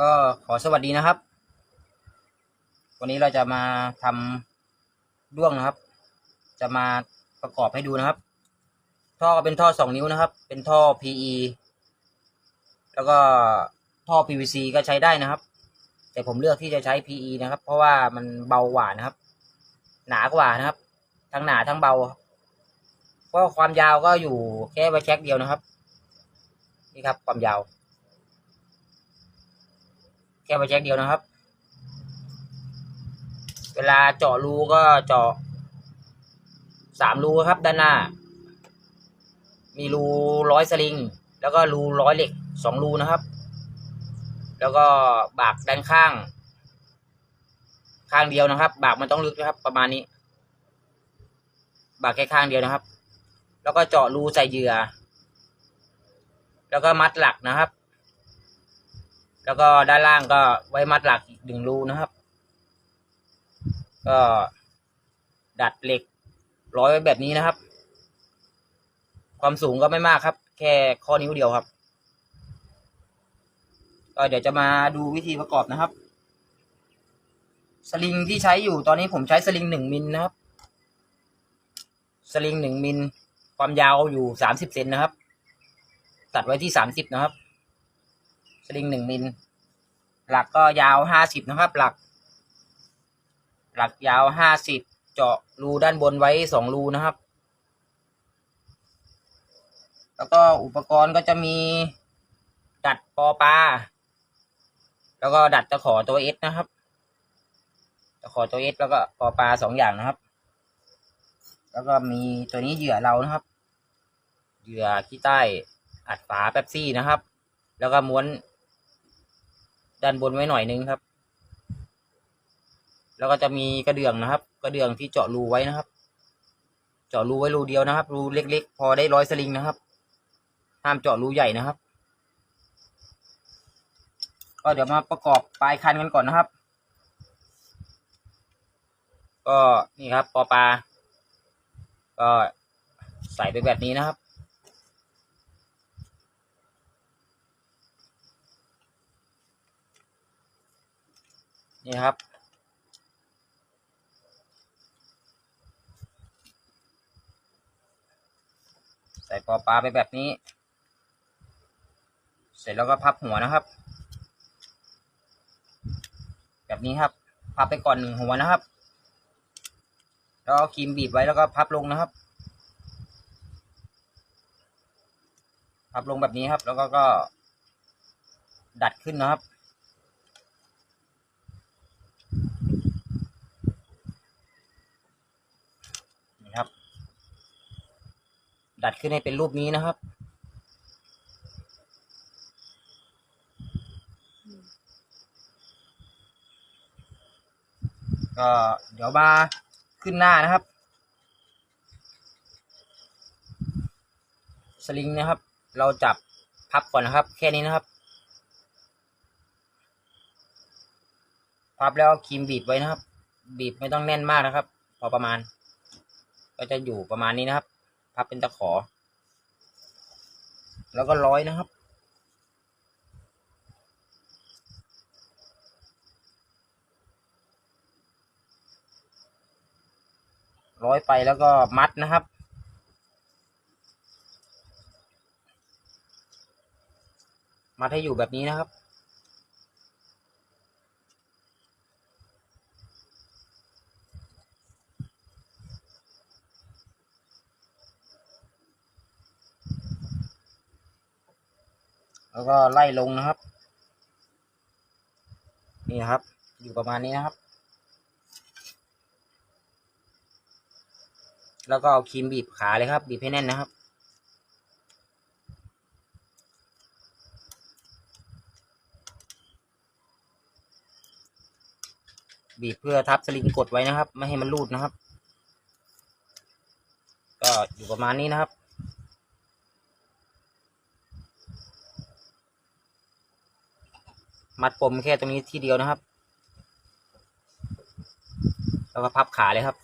ก็ขอสวัสดีนะครับ วันนี้เราจะมาทำด้วงนะครับ จะมาประกอบให้ดูนะครับ ท่อเป็นท่อสองนิ้วนะครับ เป็นท่อ PE แล้วก็ท่อ PVC ก็ใช้ได้นะครับ แต่ผมเลือกที่จะใช้ PE นะครับ เพราะว่ามันเบากว่านะครับ หนากว่านะครับ ทั้งหนาทั้งเบาเพราะความยาวก็อยู่แค่ไว้แช็กเดียวนะครับ นี่ครับความยาว ค่ไว้แช็กเดียวนะครับ เวลาเจาะรูก็เจาะสามรูครับ ด้านหน้า มีรูร้อยสลิง แล้วก็รูร้อยเหล็กสองรูนะครับ แล้วก็บากด้านข้าง ข้างเดียวนะครับ บากมันต้องลึกนะครับ ประมาณนี้ บากแค่ข้างเดียวนะครับ แล้วก็เจาะรูใส่เหยื่อ แล้วก็มัดหลักนะครับ แล้วก็ด้านล่างก็ไว้มัดหลักอีกหนึ่งรูนะครับ ก็ดัดเหล็กร้อยไว้แบบนี้นะครับ ความสูงก็ไม่มากครับ แค่ข้อนิ้วเดียวครับ ก็เดี๋ยวจะมาดูวิธีประกอบนะครับ สลิงที่ใช้อยู่ตอนนี้ผมใช้สลิงหนึ่งมิลนะครับ สลิงหนึ่งมิลความยาวอยู่สามสิบเซนนะครับ ตัดไว้ที่สามสิบนะครับ ลิงหนึ่งมิล หลักก็ยาวห้าสิบนะครับ หลัก หลักยาวห้าสิบเจาะรูด้านบนไว้สองรูนะครับ แล้วก็อุปกรณ์ก็จะมีดัดปอปลาแล้วก็ดัดตะขอตัวเอสนะครับตะขอตัวเอสแล้วก็ปอปลาสองอย่างนะครับ แล้วก็มีตัวนี้เหยื่อเรานะครับ เหยื่อขี้ใต้อัดฝาแป๊บซี่นะครับ แล้วก็ม้วน ด้านบนไว้หน่อยนึงครับ แล้วก็จะมีกระเดื่องนะครับ กระเดื่องที่เจาะรูไว้นะครับ เจาะรูไว้รูเดียวนะครับ รูเล็ก ๆ พอได้ร้อยสลิงนะครับห้ามเจาะรูใหญ่นะครับ ก็เดี๋ยวมาประกอบปลายคันกันก่อนนะครับ ก็นี่ครับปอปลาก็ใส่ไปแบบนี้นะครับ นี่ครับ ใส่ปอปลาไปแบบนี้ เสร็จแล้วก็พับหัวนะครับ แบบนี้ครับ พับไปก่อนหนึ่งหัวนะครับ แล้วเอาครีมบีบไว้แล้วก็พับลงนะครับ พับลงแบบนี้ครับ แล้วก็ก็ดัดขึ้นนะครับ นี่ครับ ดัดขึ้นให้เป็นรูปนี้นะครับ ก็เดี๋ยวมาขึ้นหน้านะครับ สลิงนะครับ เราจับพับก่อนนะครับ แค่นี้นะครับ พับแล้วครีมบีบไว้นะครับ บีบไม่ต้องแน่นมากนะครับ พอประมาณ ก็จะอยู่ประมาณนี้นะครับ พับเป็นตะขอ แล้วก็ร้อยนะครับ ร้อยไปแล้วก็มัดนะครับมัดให้อยู่แบบนี้นะครับ แล้วก็ไล่ลงนะครับ นี่ครับ อยู่ประมาณนี้นะครับ แล้วก็เอาครีมบีบขาเลยครับ บีบให้แน่นนะครับบีบเพื่อทับสลิงกดไว้นะครับ ไม่ให้มันรูดนะครับ ก็อยู่ประมาณนี้นะครับ มัดปมแค่ตรงนี้ที่เดียวนะครับ แล้วก็พับขาเลยครับ